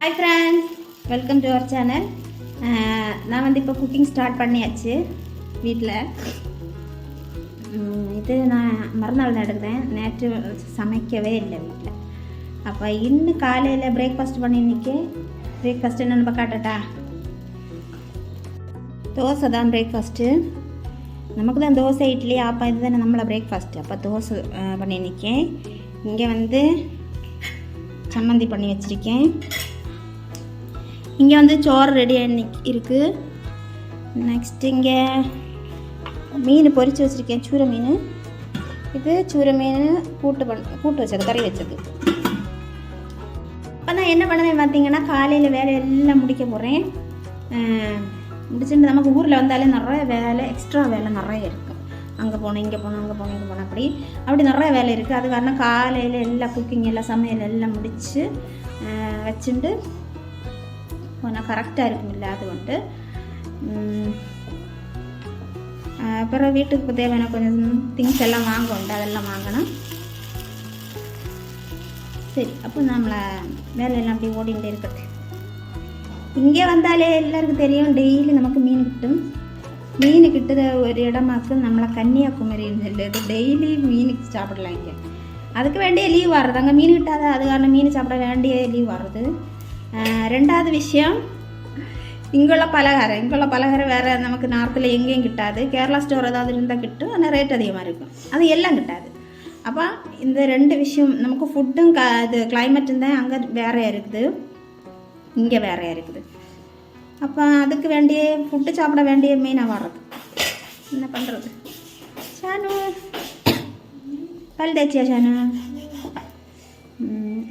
Hi friends welcome to our channel நான் வந்து இப்போ குக்கிங் ஸ்டார்ட் பண்ணியாச்சு வீட்டில் இது நான் மறுநாள் தான் நேற்று சமைக்கவே இல்லை வீட்டில் அப்போ இன்னும் காலையில் பிரேக்ஃபாஸ்ட் பண்ணி இன்னைக்கு பிரேக்ஃபாஸ்ட் என்னென்னு காட்டட்டா? தோசை தான் பிரேக்ஃபாஸ்ட்டு நமக்கு தான் தோசை இட்லி ஆப்பா இது தானே நம்மளை பிரேக்ஃபாஸ்ட்டு அப்போ தோசை பண்ணி நிற்கேன் இங்கே வந்து சம்மந்தி பண்ணி வச்சுருக்கேன். இங்கே வந்து சோறு ரெடி இருக்குது நெக்ஸ்ட் இங்கே மீன் பொறிச்சு வச்சுருக்கேன் சூரை மீன். இது சூரை மீன் கூட்டு பண்ண கூட்டு வச்சது கறி வச்சது. இப்போ நான் என்ன பண்ணுவேன் பார்த்தீங்கன்னா காலையில் வேலை எல்லாம் முடிக்க போகிறேன் முடிச்சுட்டு நமக்கு ஊரில் வந்தாலே நிறைய வேலை எக்ஸ்ட்ரா வேலை நிறைய இருக்குது அங்கே போகணும் இங்கே போகணும் அங்கே போகணும் இங்கே போகணும் அப்படி. அப்படி நிறைய வேலை இருக்குது அது காரணம் காலையில் எல்லா குக்கிங் எல்லாம் சமையல் எல்லாம் முடித்து வச்சுட்டு கொஞ்சம் கரெக்டாக இருக்கும் அது கொண்டு அப்புறம் வீட்டுக்கு தேவையான கொஞ்சம் திங்ஸ் எல்லாம் வாங்க உண்டு அதெல்லாம் வாங்கணும் சரி அப்போ நம்மளை வேலையெல்லாம் அப்படி ஓடிகிட்டே இருக்கட்டும் இங்கே வந்தாலே எல்லாருக்கும் தெரியும் டெய்லி நமக்கு மீன் கிட்டும் மீன் கிட்டத ஒரு இடமாக்கு நம்மளை கன்னியாகுமரின்னு சொல்லிட்டு டெய்லி மீனுக்கு சாப்பிடலாம் இங்கே அதுக்கு வேண்டிய லீவ் வர்றது அங்கே மீன் கிட்டாத அது காரணம் மீன் சாப்பிட வேண்டிய லீவ் வர்றது ரெண்டாவது விஷயம் இங்குள்ள பலகாரம் இங்குள்ள பலகாரம் வேறு நமக்கு நார்த்தில் எங்கேயும் கிட்டாது கேரளா ஸ்டோர் ஏதாவது இருந்தால் கிட்டும் ஆனால் ரேட் அதிகமாக இருக்கும் அது எல்லாம் கிட்டாது அப்போ இந்த ரெண்டு விஷயம் நமக்கு ஃபுட்டும் க இது கிளைமேட்டும் தான் அங்கே வேறையாக இருக்குது இங்கே வேறையாக இருக்குது அப்போ அதுக்கு வேண்டிய ஃபுட்டு சாப்பிட வேண்டிய மெயினாக வர்றது என்ன பண்ணுறது ஷானு பல் தேய்ச்சியா ஷானு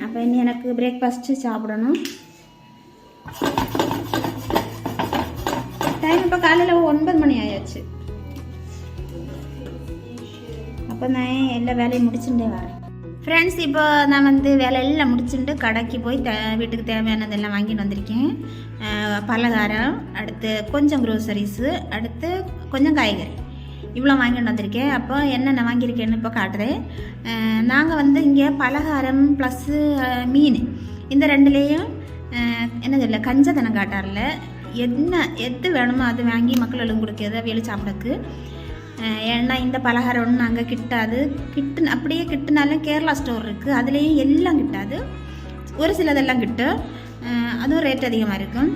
அப்போ இனி எனக்கு பிரேக்ஃபாஸ்ட்டு சாப்பிடணும் இப்போ காலையில் ஒன்பது மணி ஆயாச்சு. அப்போ நான் எல்லா வேலையும் முடிச்சுட்டே வரேன். ஃப்ரெண்ட்ஸ் இப்போ நான் வந்து வேலையெல்லாம் முடிச்சுட்டு கடைக்கு போய் தே வீட்டுக்கு தேவையானதெல்லாம் வாங்கிட்டு வந்திருக்கேன். பலகாரம் அடுத்து கொஞ்சம் க்ரோசரிஸு அடுத்து கொஞ்சம் காய்கறி. இவ்வளோ வாங்கிட்டு வந்திருக்கேன். அப்போ என்னென்ன வாங்கியிருக்கேன்னு இப்போ காட்டுறேன். நாங்கள் வந்து இங்கே பலகாரம் ப்ளஸ்ஸு மீன். இந்த ரெண்டுலேயும் அஹ் என்ன சொல்ல கஞ்சத்தனம் காட்டாரில்ல என்ன எது வேணுமோ அது வாங்கி மக்கள் எல்லாம் கொடுக்குறது வெளி சாப்பிடக்கு. ஏன்னா இந்த பலகாரம் ஒன்றும் அங்கே கிட்டாது. கிட்டு அப்படியே கிட்டுனாலும் கேரளா ஸ்டோர் இருக்குது அதுலேயும் எல்லாம் கிட்டாது. ஒரு சிலதெல்லாம் கிட்டு. அதுவும் ரேட் அதிகமாக இருக்கும்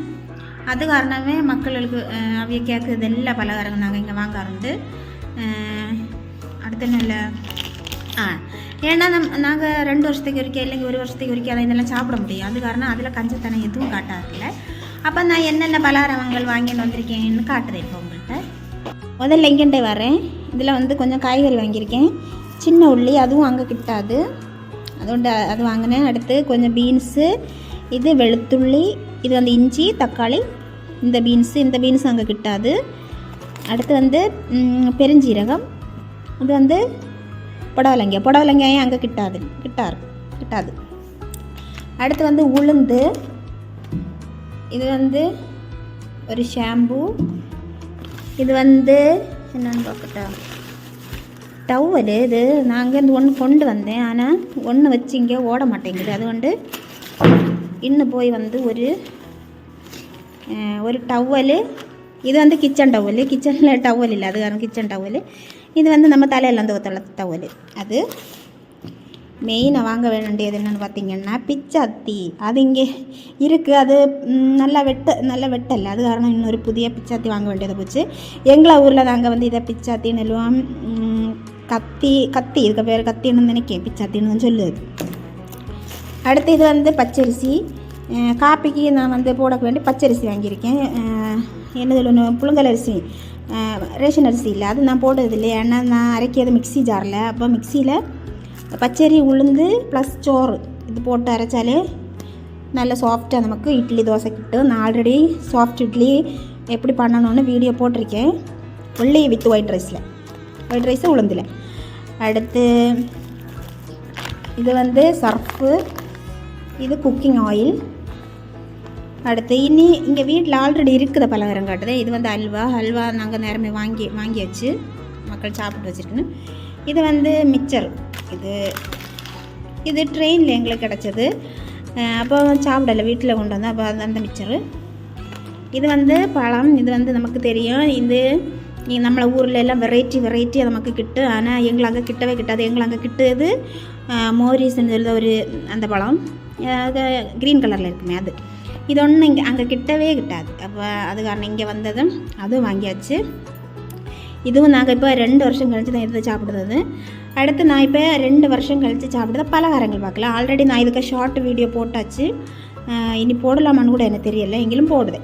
அது காரணமே மக்களுக்கு அவைய கேட்குறது எல்லா பலகாரங்கள் நாங்கள் இங்கே வாங்க ஆரம்பித்து அடுத்த நல்ல ஆ ஏன்னா நம் நாங்கள் ரெண்டு வருஷத்துக்கு ஒருக்கா இல்லைங்க ஒரு வருஷத்துக்கு ஒருக்கா அதை இதெல்லாம் சாப்பிட முடியும் அது காரணம் அதில் கஞ்சத்தனம் எதுவும் காட்டாதில்லை. அப்போ நான் என்னென்ன பலாரவங்கள் வாங்கிட்டு வந்திருக்கேன்னு காட்டுறேன் இப்போ உங்கள்கிட்ட முதல்ல இங்கேண்டே வரேன். இதில் வந்து கொஞ்சம் காய்கறி வாங்கியிருக்கேன். சின்ன உள்ளி அதுவும் அங்கே கிட்டாது. அதோண்டு அது வாங்கினேன். அடுத்து கொஞ்சம் பீன்ஸு இது வெளுத்துள்ளி இது வந்து இஞ்சி தக்காளி. இந்த பீன்ஸு இந்த பீன்ஸும் அங்கே கிட்டாது. அடுத்து வந்து பெருஞ்சீரகம். இது வந்து புடவலங்காய் புடவலங்காயும் அங்கே கிட்டாது. கிட்டாரு கிட்டாது. அடுத்து வந்து உளுந்து. இது வந்து ஒரு ஷாம்பு. இது வந்து என்னன்னு பார்க்கட்டா? டவல் இது. நான் அங்கேருந்து ஒன்று கொண்டு வந்தேன். ஆனால் ஒன்று வச்சு இங்கே ஓட மாட்டேங்குது. அது வந்து இன்னும் போய் வந்து ஒரு ஒரு டவல். இது வந்து கிச்சன் டவல். கிச்சனில் டவல் இல்லை. அது காரணம் கிச்சன் டவல். இது வந்து நம்ம தலையில் வந்து ஒத்தல டவலு. அது மெயினாக வாங்க வேண்டியது என்னென்னு பார்த்தீங்கன்னா பிச்சாத்தி. அது இங்கே இருக்குது அது நல்லா வெட்ட நல்லா வெட்டல. அது காரணம் இன்னொரு புதிய பிச்சாத்தி வாங்க வேண்டியது போச்சு. எங்களை ஊரில் தாங்க வந்து இதை பிச்சாத்தி சொல்லுவோம். கத்தி கத்தி. இதுக்கு பேர் கத்தின்னு நினைக்கேன். பிச்சாத்தின்னு தான் சொல்லுது. அடுத்து இது வந்து பச்சரிசி. காப்பிக்கு நான் வந்து போட வேண்டி பச்சரிசி வாங்கியிருக்கேன். என்ன சொல்லணும் புழுங்கல் அரிசி. ரேஷன் அரிசி இல்லை. அது நான் போடுறது இல்லை ஏன்னா நான் அரைக்கிறது மிக்ஸி ஜாரில். அப்போ மிக்சியில் பச்சரி உளுந்து ப்ளஸ் சோறு இது போட்டு அரைச்சாலே நல்ல சாஃப்டாக நமக்கு இட்லி தோசை கிட்டும் நான் ஆல்ரெடி சாஃப்ட் இட்லி எப்படி பண்ணணும்னு வீடியோ போட்டிருக்கேன். உள்ளி வித் ஒயிட் ரைஸில் ஒயிட் ரைஸு உளுந்தில். அடுத்து இது வந்து சர்ஃபு இது குக்கிங் ஆயில் அடுத்து இனி இங்கே வீட்டில் ஆல்ரெடி இருக்குது பலகாரம் காட்டுது. இது வந்து அல்வா. அல்வா நாங்கள் நேரமே வாங்கி வாங்கியாச்சு. மக்கள் சாப்பிட்டு வச்சுருக்கணும் இது வந்து மிக்சர் இது இது ட்ரெயினில் எங்களுக்கு கிடச்சது. அப்போ சாப்பிடல வீட்டில் கொண்டு வந்தேன். அப்போ அந்த- அந்த மிச்சரு. இது வந்து பழம். இது வந்து நமக்கு தெரியும். இது நம்மளை ஊரில் எல்லாம் வெரைட்டி வெரைட்டியாக நமக்கு கிட்டு. ஆனால் எங்களை அங்கே கிட்டவே கிட்டாது. எங்களை அங்கே கிட்டுது மோரிஸ்ன்னு சொல்லுற ஒரு அந்த பழம். அது க்ரீன் கலரில் இருக்குமே அது. இது ஒன்று இங்கே அங்கே கிட்டவே கிட்டாது. அப்போ அது காரணம் இங்கே வந்ததும் அதுவும் வாங்கியாச்சு. இதுவும் நாங்கள் இப்போ ரெண்டு வருஷம் கழித்து தான் எடுத்து சாப்பிடுறது. அடுத்து நான் இப்போ ரெண்டு வருஷம் கழித்து சாப்பிடுற பலகாரங்கள் பார்க்கலாம். ஆல்ரெடி நான் இதுக்கு ஷார்ட் வீடியோ போட்டாச்சு. இனி போடலாமான்னு கூட எனக்கு தெரியல. எங்கிலும் போடுது.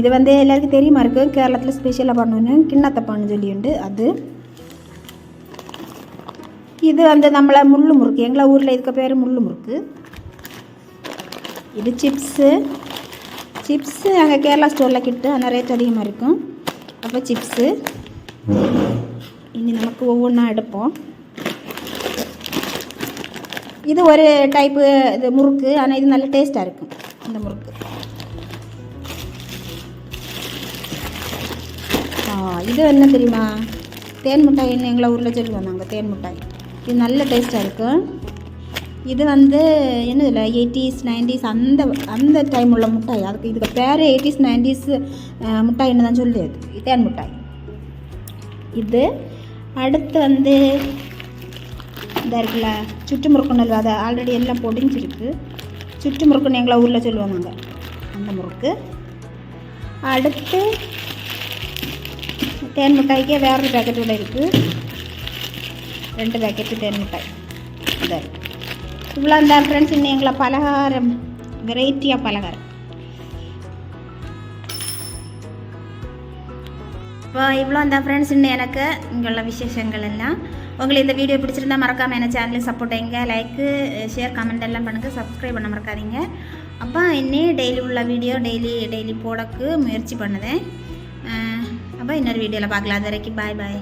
இது வந்து எல்லாருக்கும் தெரியுமா இருக்குது கேரளத்தில் ஸ்பெஷலாக பண்ணுவேன்னு கிண்ணத்தப்பான்னு சொல்லியுண்டு. அது. இது வந்து நம்மளை முள்ளு முறுக்கு எங்களை ஊரில் இதுக்கு பேர் முள்ளு முறுக்கு இது சிப்ஸு சிப்ஸு அங்கே கேரளா ஸ்டோரில் கிட்ட ஆனால் ரேட் அதிகமாக இருக்கும். அப்போ சிப்ஸு. இனி நமக்கு ஒவ்வொன்றா எடுப்போம். இது ஒரு டைப்பு இது முறுக்கு. ஆனால் இது நல்ல டேஸ்ட்டாக இருக்கும் இந்த முறுக்கு. ஆ இது என்ன தெரியுமா? தேன் மிட்டாய்ன்னு எங்களை ஊரில் சொல்லுவோம் நாங்கள் தேன் மிட்டாய். இது நல்ல டேஸ்ட்டாக இருக்கும். இது வந்து என்ன இல்லை எயிட்டிஸ் நைன்டிஸ் அந்த அந்த டைம் உள்ள முட்டாய். அதுக்கு இதுக்கு பேர் எயிட்டிஸ் நைன்டிஸ் மிட்டாய்ன்னு தான் சொல்லி தேன் முட்டாய். இது அடுத்து வந்து இந்த இருக்குல்ல சுற்று முறுக்குன்னு அதை ஆல்ரெடி எல்லாம் பொடிஞ்சிருக்கு. சுற்று முறுக்குன்னு எங்களை ஊரில் சொல்லுவோம் நாங்கள் அந்த முறுக்கு. அடுத்து தேன் மிட்டாய்க்கே வேறொரு பேக்கெட் கூட இருக்குது ரெண்டு பேக்கெட்டு தேன் மிட்டாய். இருக்குது இவ்வளோ இந்த ஃப்ரெண்ட்ஸ் இன்னும் எங்களை பலகாரம் வெரைட்டியாக பலகாரம். இப்போ இவ்வளோ அந்த ஃப்ரெண்ட்ஸ் இன்னும் எனக்கு இங்குள்ள விசேஷங்கள் எல்லாம். உங்களுக்கு இந்த வீடியோ பிடிச்சிருந்தா மறக்காமல் என்ன சேனலுக்கு சப்போர்ட் எங்க லைக்கு ஷேர் கமெண்ட் எல்லாம் பண்ணுங்கள் சப்ஸ்கிரைப் பண்ண மறக்காதீங்க. அப்போ இன்னும் டெய்லி உள்ள வீடியோ டெய்லி டெய்லி போடக்கு முயற்சி பண்ணுதேன். அப்போ இன்னொரு வீடியோவில் பார்க்கலாம். அது வரைக்கும் பாய் பாய்